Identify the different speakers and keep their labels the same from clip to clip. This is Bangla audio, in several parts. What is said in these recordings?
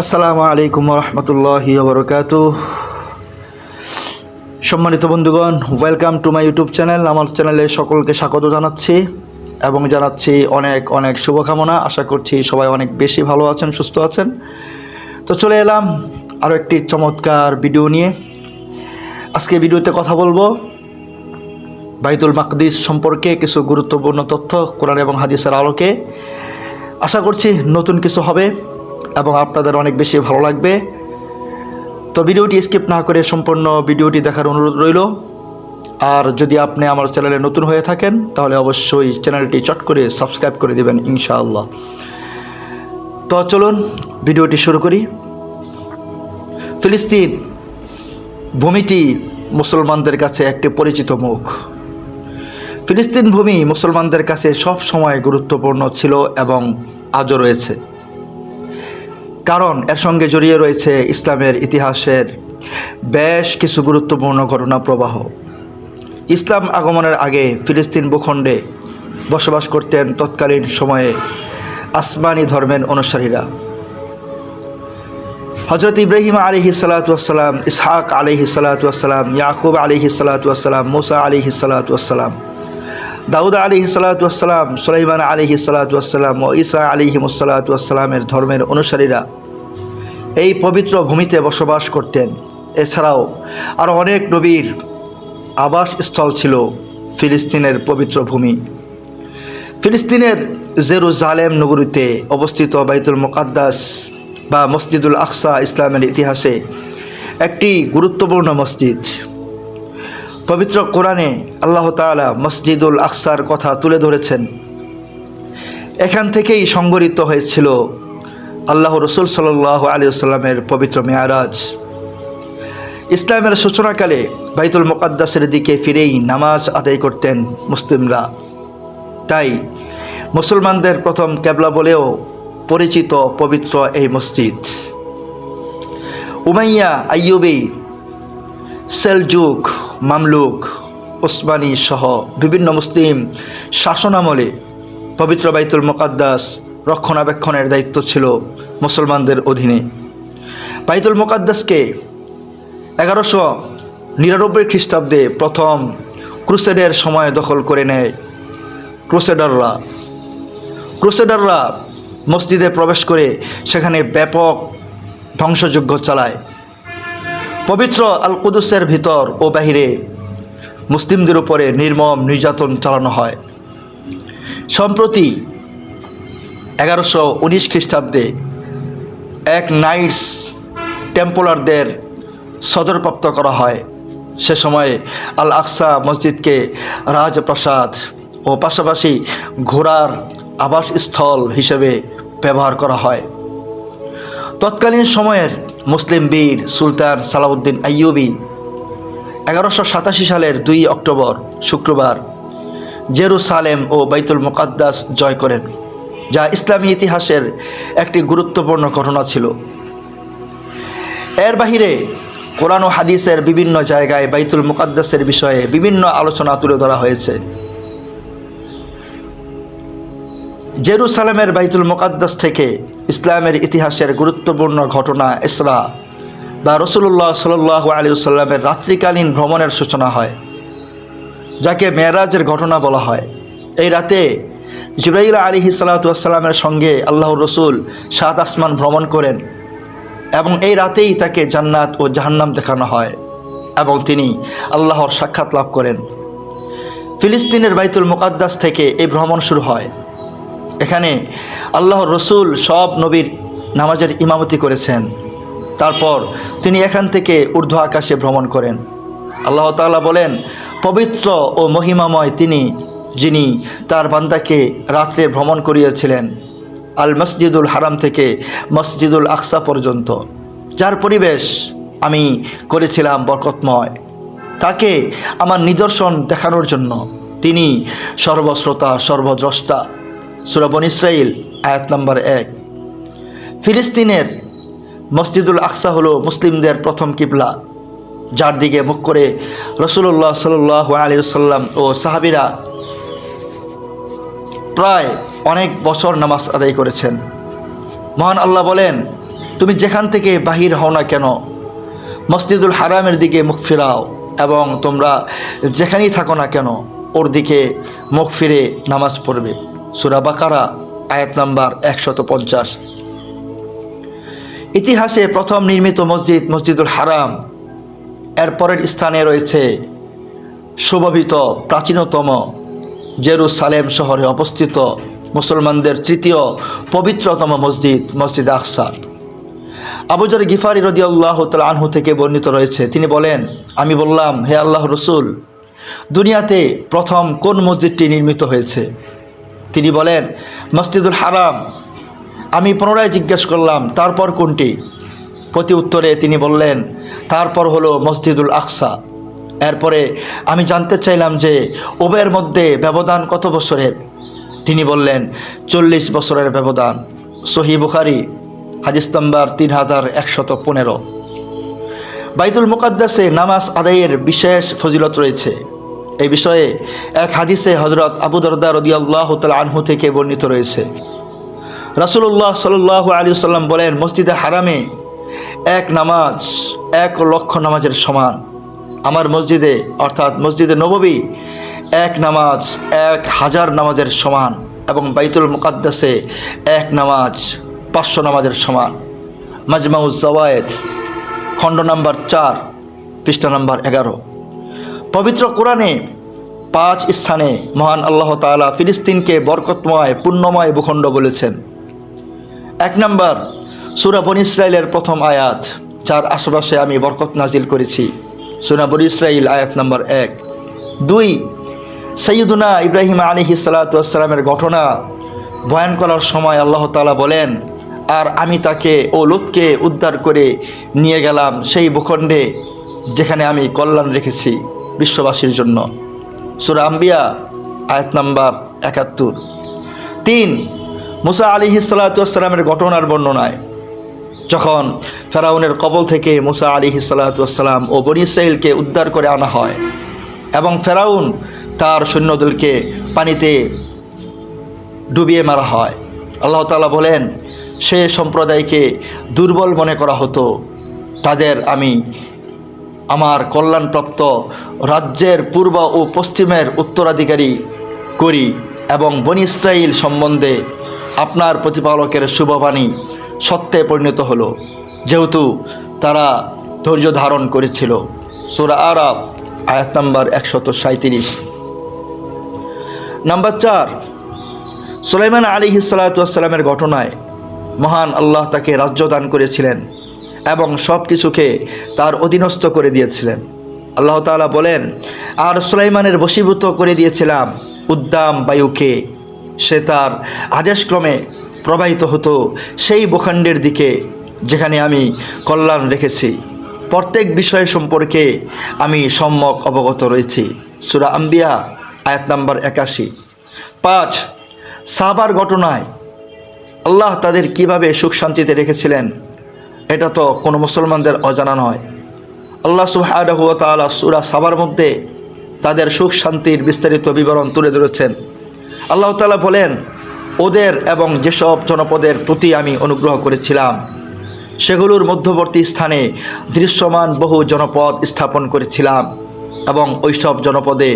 Speaker 1: আসসালামু আলাইকুম রহমতুল্লাহ বরকাত সম্মানিত বন্ধুগণ welcome to my YouTube channel আমার চ্যানেলে সকলকে স্বাগত জানাচ্ছি এবং জানাচ্ছি অনেক অনেক শুভকামনা। আশা করছি সবাই অনেক বেশি ভালো আছেন, সুস্থ আছেন। তো চলে এলাম আরও একটি চমৎকার ভিডিও নিয়ে। আজকে ভিডিওতে কথা বলব বাইতুল মাকদিস সম্পর্কে কিছু গুরুত্বপূর্ণ তথ্য, কোরআন এবং হাদিসের আলোকে। আশা করছি নতুন কিছু হবে। এবং আপনাদের অনেক বেশি ভালো লাগবে। তো ভিডিওটি স্কিপ না করে সম্পূর্ণ ভিডিওটি দেখার অনুরোধ রইল। আর যদি আপনি আমার চ্যানেলে নতুন হয়ে থাকেন, তাহলে অবশ্যই চ্যানেলটি চট করে সাবস্ক্রাইব করে দেবেন, ইনশাআল্লাহ। তো চলুন ভিডিওটি শুরু করি। ফিলিস্তিন ভূমিটি মুসলমানদের কাছে একটি পরিচিত মুখ। ফিলিস্তিন ভূমি মুসলমানদের কাছে সব সময় গুরুত্বপূর্ণ ছিল এবং আজও রয়েছে। কারণ এর সঙ্গে জড়িয়ে রয়েছে ইসলামের ইতিহাসের বেশ কিছু গুরুত্বপূর্ণ ঘটনা প্রবাহ। ইসলাম আগমনের আগে ফিলিস্তিন ভূখণ্ডে বসবাস করতেন তৎকালীন সময়ে আসমানি ধর্মের অনুসারীরা। হজরত ইব্রাহিম আলিহি সালাতাম ইসহাক আলিহি সালাতাম ইয়াকুব আলিহি সালাতাম মুসা আলিহি সালাতাম দাউদ আলিহি সালাতাম সুলাইমান আলিহি সালাতাম ও ইসা আলিহিমসালাতামের ধর্মের অনুসারীরা এই পবিত্র ভূমিতে বসবাস করতেন। এছাড়াও আরও অনেক নবীর আবাসস্থল ছিল ফিলিস্তিনের পবিত্র ভূমি। ফিলিস্তিনের জেরুজালেম নগরীতে অবস্থিত বাইতুল মোকাদ্দাস বা মসজিদুল আকসা ইসলামের ইতিহাসে একটি গুরুত্বপূর্ণ মসজিদ। পবিত্র কোরআনে আল্লাহ তাআলা মসজিদুল আকসার কথা তুলে ধরেছেন। এখান থেকেই সংগঠিত হয়েছিল আল্লাহ রসুল সাল্লাহ আলী সাল্লামের পবিত্র মেয়ারাজ। ইসলামের সূচনাকালে বাইতুল মোকাদ্দাসের দিকে ফিরেই নামাজ আদায় করতেন মুসলিমরা। তাই মুসলমানদের প্রথম ক্যাবলা বলেও পরিচিত পবিত্র এই মসজিদ। উমাইয়া আইয়ুবি সেলজুক, মামলুক, ওসমানী সহ বিভিন্ন মুসলিম শাসনামলে পবিত্র বাইতুল মোকাদ্দাস রক্ষণাবেক্ষণের দায়িত্ব ছিল মুসলমানদের অধীনে। বাইতুল মোকাদ্দাসকে এগারোশো নিরানব্বই খ্রিস্টাব্দে প্রথম ক্রুসেডের সময় দখল করে নেয় ক্রুসেডাররা। ক্রুসেডাররা মসজিদে প্রবেশ করে সেখানে ব্যাপক ধ্বংসযজ্ঞ চালায়। পবিত্র আল কুদুসের ভিতর ও বাহিরে মুসলিমদের উপরে নির্মম নির্যাতন চালানো হয়। সম্প্রতি এগারোশো উনিশ খ্রিস্টাব্দে এক নাইটস টেম্পলারদের সদরপ্রাপ্ত করা হয়। সে সময়ে আল আকসা মসজিদকে রাজপ্রাসাদ ও পাশাপাশি ঘোড়ার আবাসস্থল হিসেবে ব্যবহার করা হয়। তৎকালীন সময়ের মুসলিম বীর সুলতান সালাউদ্দিন আইয়ুবি এগারোশো সাতাশি সালের দুই অক্টোবর, শুক্রবার জেরুসালেম ও বাইতুল মোকাদ্দাস জয় করেন, যা ইসলামী ইতিহাসের একটি গুরুত্বপূর্ণ ঘটনা ছিল। এর বাহিরে কোরআন ও হাদিসের বিভিন্ন জায়গায় বাইতুল মুকাদ্দাসের বিষয়ে বিভিন্ন আলোচনা তুলে ধরা হয়েছে। জেরুসালামের বাইতুল মোকাদ্দাস থেকে ইসলামের ইতিহাসের গুরুত্বপূর্ণ ঘটনা ইসরা, বা রসুল্লাহ সাল্লাহ আলী সাল্লামের রাত্রিকালীন ভ্রমণের সূচনা হয়, যাকে মেয়েরাজের ঘটনা বলা হয়। এই রাতে জুবাইল আলী সাল্লাতামের সঙ্গে আল্লাহ রসুল সাত আসমান ভ্রমণ করেন এবং এই রাতেই তাকে জান্নাত ও জাহান্নাম দেখানো হয় এবং তিনি আল্লাহর সাক্ষাৎ লাভ করেন। ফিলিস্তিনের বাইতুল মোকাদ্দাস থেকে এই ভ্রমণ শুরু হয়। এখানে আল্লাহর রসুল সব নবীর নামাজের ইমামতি করেছেন। তারপর তিনি এখান থেকে ঊর্ধ্ব আকাশে ভ্রমণ করেন। আল্লাহ তাআলা বলেন, পবিত্র ও মহিমাময় তিনি, যিনি তার বান্দাকে রাত্রে ভ্রমণ করিয়েছিলেন, আল মসজিদুল হারাম থেকে মসজিদুল আকসা পর্যন্ত। যার পরিবেশ আমি করেছিলাম বরকতময়। তাকে আমার নিদর্শন দেখানোর জন্য তিনি সর্বশ্রোতা, সর্বদ্রষ্টা। সুরাবন ইসরাইল আয়াত নম্বর এক। ফিলিস্তিনের মসজিদুল আকসা হলো মুসলিমদের প্রথম কিবলা, যার দিকে মুখ করে রসুল্লাহ সাল্লাহ আলী সাল্লাম ও সাহাবিরা প্রায় অনেক বছর নামাজ আদায় করেছেন। মহান আল্লাহ বলেন, তুমি যেখান থেকে বাহির হও না কেন, মসজিদুল হারামের দিকে মুখ ফিরাও এবং তোমরা যেখানেই থাকো না কেন, ওর দিকে মুখ ফিরে নামাজ পড়বে। সুরা বাকারা, আয়াত নাম্বার একশত পঞ্চাশ। ইতিহাসে প্রথম নির্মিত মসজিদ, মসজিদুল হারাম। এরপরের স্থানে রয়েছে সুবভিত প্রাচীনতম জেরুসালেম শহরে অবস্থিত মুসলমানদের তৃতীয় পবিত্রতম মসজিদ মসজিদ আকসা। আবুজর গিফারি রদি আল্লাহ আনহু থেকে বর্ণিত রয়েছে। তিনি বলেন, আমি বললাম, হে আল্লাহ রসুল, দুনিয়াতে প্রথম কোন মসজিদটি নির্মিত হয়েছে? তিনি বলেন, মসজিদুল হারাম। আমি পুনরায় জিজ্ঞেস করলাম, তারপর কোনটি? প্রতি উত্তরে তিনি বললেন, তারপর হলো মসজিদুল আকসা। এরপরে আমি জানতে চাইলাম যে উভয়ের মধ্যে ব্যবধান কত বছরের? তিনি বললেন, চল্লিশ বছরের ব্যবধান। সহি বুখারি, হাদিস তিন হাজার একশত পনেরো। বাইতুল মুকাদ্দাসে নামাজ আদায়ের বিশেষ ফজিলত রয়েছে। এই বিষয়ে এক হাদিসে হজরত আবু দরদা রদিয়াল্লাহ তাল আনহু থেকে বর্ণিত রয়েছে। রাসুল্লাহ সাল্লাহ আলী সাল্লাম বলেন, মসজিদে হারামে এক নামাজ, এক লক্ষ নামাজের সমান। আমার মসজিদে, অর্থাৎ মসজিদে নববী এক নামাজ, এক হাজার নামাজের সমান এবং বাইতুল মুকাদ্দাসে এক নামাজ, পাঁচশো নামাজের সমান। মাজমাউজ জওয়ায়েদ খণ্ড নাম্বার চার, পৃষ্ঠা নাম্বার এগারো। পবিত্র কোরআনে পাঁচ স্থানে মহান আল্লাহ তাআলা ফিলিস্তিনকে বরকতময়, পুণ্যময় ভূখণ্ড বলেছেন। এক নম্বর, সুরা বন ইসরায়েলের প্রথম আয়াত, যার আশেপাশে আমি বরকত নাজিল করেছি। সুরা বন ইসরাইল আয়াত নম্বর এক। দুই, সৈয়দুনা ইব্রাহিম আলী সালাতামের ঘটনা বয়ান করার সময় আল্লাহ তালা বলেন, আর আমি তাকে ও লোককে উদ্ধার করে নিয়ে গেলাম সেই ভূখণ্ডে যেখানে আমি কল্যাণ রেখেছি। বিশ্ববাসীর জন্য। সুরা আম্বিয়া, আয়াত নাম্বার একাত্তর। তিন, মুসা আলী সাল্লাতামের ঘটনার বর্ণনায়, যখন ফেরাউনের কবল থেকে মুসা আলী সাল্লাতাম ও বনি ইসরাইলকে উদ্ধার করে আনা হয় এবং ফেরাউন তার সৈন্যদলকে পানিতে ডুবিয়ে মারা হয়। আল্লাহ তালা বলেন, সে সম্প্রদায়কে দুর্বল মনে করা হতো। তাদের আমি আমার কল্যাণপ্রাপ্ত রাজ্যের পূর্ব ও পশ্চিমের উত্তরাধিকারী করি এবং বনি ইসরাইল সম্বন্ধে আপনার প্রতিপালকের শুভবাণী সত্যে পরিণত হলো। যেহেতু তারা ধৈর্য ধারণ করেছিল। সুরা আরব আয়াত নাম্বার একশত সাঁত্রিশ নাম্বার চার, সুলাইমান আলী সালাতামের ঘটনায় মহান আল্লাহ তাকে রাজ্য দান করেছিলেন। এবং সব কিছুকে তার অধীনস্থ করে দিয়েছিলেন। আল্লাহ তালা বলেন, আর সুলাইমানের বশীভূত করে দিয়েছিলাম উদ্দাম বায়ুকে। সে তার আদেশক্রমে প্রবাহিত হতো সেই ভূখণ্ডের দিকে যেখানে আমি কল্যাণ রেখেছি। প্রত্যেক বিষয় সম্পর্কে আমি সম্যক অবগত রয়েছি। সুরা আম্বিয়া, আয়াত নাম্বার একাশি। পাঁচ, সাবার ঘটনায় আল্লাহ তাদের কীভাবে সুখ শান্তিতে রেখেছিলেন? এটা তো কোনো মুসলমানদের অজানা নয়। আল্লাহ সুহায়তালা সুরা সাবার মধ্যে তাদের সুখ শান্তির বিস্তারিত বিবরণ তুলে ধরেছেন। আল্লাহ তালা বলেন, ওদের এবং যেসব জনপদের প্রতি আমি অনুগ্রহ করেছিলাম, সেগুলোর মধ্যবর্তী স্থানে দৃশ্যমান বহু জনপদ স্থাপন করেছিলাম এবং ওইসব জনপদে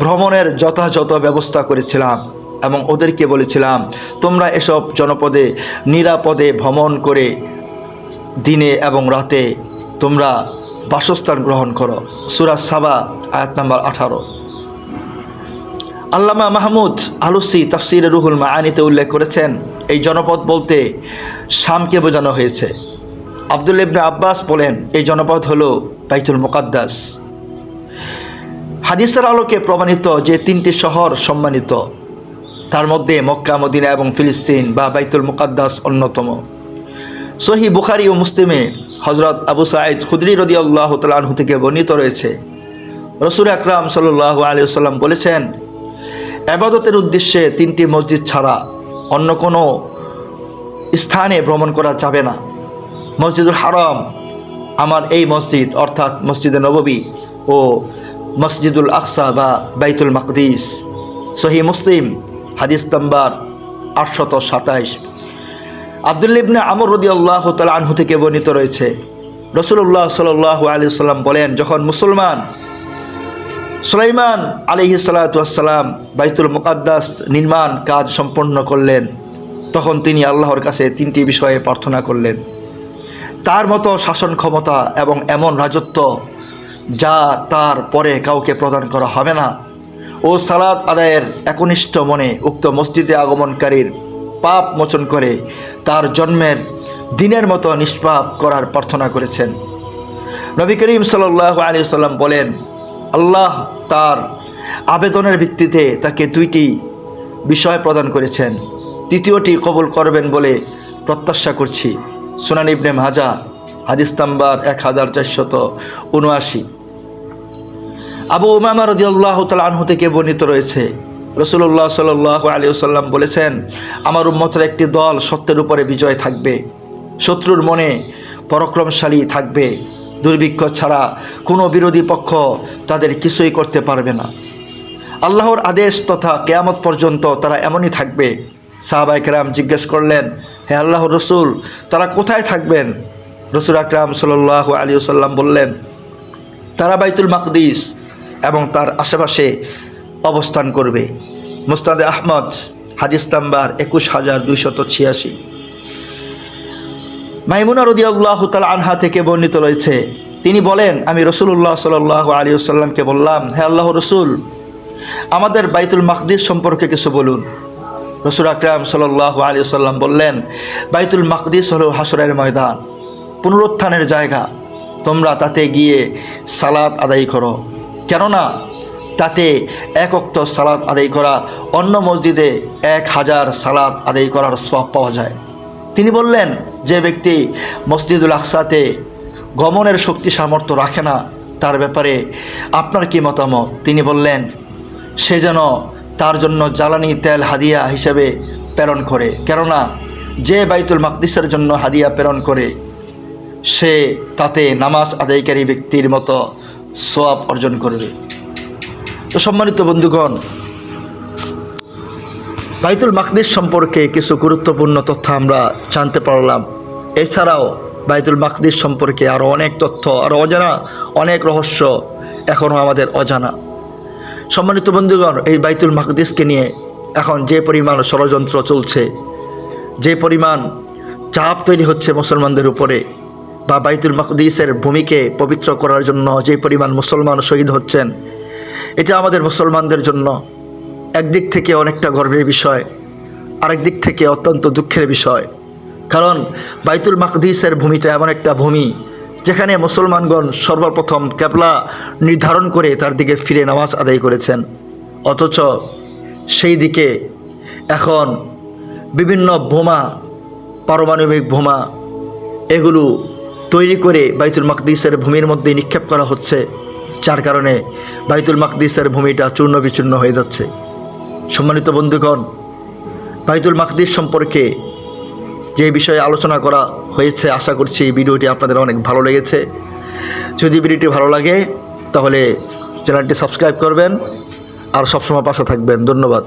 Speaker 1: ভ্রমণের যথাযথ ব্যবস্থা করেছিলাম এবং ওদেরকে বলেছিলাম, তোমরা এসব জনপদে নিরাপদে ভ্রমণ করে দিনে এবং রাতে তোমরা বাসস্থান গ্রহণ করো। সুরা সাবা, আয়াত নাম্বার আঠারো। আল্লামা মাহমুদ আলুসি তাফসির রুহুল মাআনিতে উল্লেখ করেছেন, এই জনপদ বলতে শামকে বোঝানো হয়েছে। আবদুল ইবনে আব্বাস বলেন, এই জনপদ হল বাইতুল মোকাদ্দাস। হাদিসের আলোকে প্রমাণিত যে তিনটি শহর সম্মানিত, তার মধ্যে মক্কা, মদিনা এবং ফিলিস্তিন বা বাইতুল মুকাদ্দাস অন্যতম। সহি বুখারি ও মুসলিমে হজরত আবু সাইদ খুদরি রদি আল্লাহ তালাহু থেকে বর্ণিত রয়েছে। রসুল আকরাম সাল্লাহ আলী সাল্লাম বলেছেন আবাদতের উদ্দেশ্যে তিনটি মসজিদ ছাড়া অন্য কোনো স্থানে ভ্রমণ করা যাবে না। মসজিদুল হারাম, আমার এই মসজিদ, অর্থাৎ মসজিদে নববী ও মসজিদুল আকসা বা বাইতুল মাকদিস। সহি মুসলিম, হাদিস নাম্বার আটশত সাতাইশ। আবদুল্লিবনে আমর রদি আল্লাহ তালা আনহু থেকে বর্ণিত রয়েছে। রসুল্লাহ সাল্লাহ আলী সাল্লাম বলেন, যখন মুসলমান সুলাইমান আলিহি সালাতাম বাইতুল মুকাদ্দাস নির্মাণ কাজ সম্পন্ন করলেন, তখন তিনি আল্লাহর কাছে তিনটি বিষয়ে প্রার্থনা করলেন। তার মতো শাসন ক্ষমতা এবং এমন রাজত্ব যা তার পরে কাউকে প্রদান করা হবে না ও সালাদ আদায়ের একনিষ্ঠ মনে উক্ত মসজিদে আগমনকারীর পাপ মোচন করে, তার জন্মের দিনের মতো নিষ্পাপ করার প্রার্থনা করেছেন। নবী করিম সাল্লাহ আলী সাল্লাম বলেন, আল্লাহ তার আবেদনের ভিত্তিতে তাকে দুইটি বিষয় প্রদান করেছেন। তৃতীয়টি কবুল করবেন বলে প্রত্যাশা করছি। সুনান ইবনে মাজা, হাদিস নাম্বার এক হাজার চারশত উনআশি। আবু উমামা রদি আল্লাহ আনহু থেকে বর্ণিত রয়েছে রসুল্লাহ সাল আলী সাল্লাম বলেছেন, আমার উম্মতের একটি দল সত্যের উপরে বিজয় থাকবে, শত্রুর মনে পরাক্রমশালী থাকবে। দুর্ভিক্ষ ছাড়া কোনো বিরোধী পক্ষ তাদের কিছুই করতে পারবে না। আল্লাহর আদেশ তথা কেয়ামত পর্যন্ত তারা এমনই থাকবে। সাহাবাই কেরাম জিজ্ঞেস করলেন, হে আল্লাহ রসুল, তারা কোথায় থাকবেন? রসুল আকরাম সাল্লাহ আলী সাল্লাম বললেন, তারা বাইতুল মাকদিস এবং তার আশেপাশে অবস্থান করবে। মুস্তাদে আহমদ, হাদিস নাম্বার একুশ হাজার দুইশত ছিয়াশি। মাইমুনা রদি আল্লাহ তাল আনহা থেকে বর্ণিত রয়েছে, তিনি বলেন, আমি রসুল্লাহ সাল আলী আসাল্লামকে বললাম, হে আল্লাহ রসুল, আমাদের বাইতুল মাকদিস সম্পর্কে কিছু বলুন। রসুল আকরাম সাল্লাহ আলী সাল্লাম বললেন, বাইতুল মাকদিস হলো হাসরের ময়দান, পুনরুত্থানের জায়গা, তোমরা তাতে গিয়ে সালাদ আদায় করো। কেননা তাতে এক অক্ত আদায় করা, অন্য মসজিদে এক হাজার সালাদ আদায় করার সব পাওয়া যায়। তিনি বললেন, যে ব্যক্তি মসজিদুল আকসাতে গমনের শক্তি সামর্থ্য রাখে না, তার ব্যাপারে আপনার কি মতামত? তিনি বললেন, সে যেন তার জন্য জ্বালানি তেল হাদিয়া হিসেবে প্রেরণ করে। কেননা, যে বাইতুল মাকদিসের জন্য হাদিয়া প্রেরণ করে, সে তাতে নামাজ আদায়কারী ব্যক্তির মতো সোয়াব অর্জন করবে। তো সম্মানিত বন্ধুগণ, বাইতুল মাকদিস সম্পর্কে কিছু গুরুত্বপূর্ণ তথ্য আমরা জানতে পারলাম। এছাড়াও বাইতুল মাকদিস সম্পর্কে আরও অনেক তথ্য আরও অজানা অনেক রহস্য এখনও আমাদের অজানা। সম্মানিত বন্ধুগণ, এই বাইতুল মাকদিসকে নিয়ে এখন যে পরিমাণ ষড়যন্ত্র চলছে, যে পরিমাণ চাপ তৈরি হচ্ছে মুসলমানদের উপরে, বা বাইতুল মাকদিসের ভূমিকে পবিত্র করার জন্য যে পরিমাণ মুসলমান শহীদ হচ্ছেন এটা আমাদের মুসলমানদের জন্য একদিক থেকে অনেকটা গর্বের বিষয় আরেক দিক থেকে অত্যন্ত দুঃখের বিষয়। কারণ বাইতুল মাকদিসের ভূমিটা এমন একটা ভূমি যেখানে মুসলমানগণ সর্বপ্রথম ক্যাবলা নির্ধারণ করে তার দিকে ফিরে নামাজ আদায় করেছেন। অথচ সেই দিকে এখন বিভিন্ন বোমা, পারমাণবিক বোমা এগুলো তৈরি করে বাইতুল মাকদিসের ভূমির মধ্যে নিক্ষেপ করা হচ্ছে। যার কারণে বাইতুল মাকদিসের ভূমিটা চূর্ণ বিচূর্ণ হয়ে যাচ্ছে। সম্মানিত বন্ধুগণ, বাইতুল মাকদিস সম্পর্কে যে বিষয়ে আলোচনা করা হয়েছে, আশা করছি এই ভিডিওটি আপনাদের অনেক ভালো লেগেছে। যদি ভিডিওটি ভালো লাগে, তাহলে চ্যানেলটি সাবস্ক্রাইব করবেন। আর সবসময় পাশে থাকবেন। ধন্যবাদ।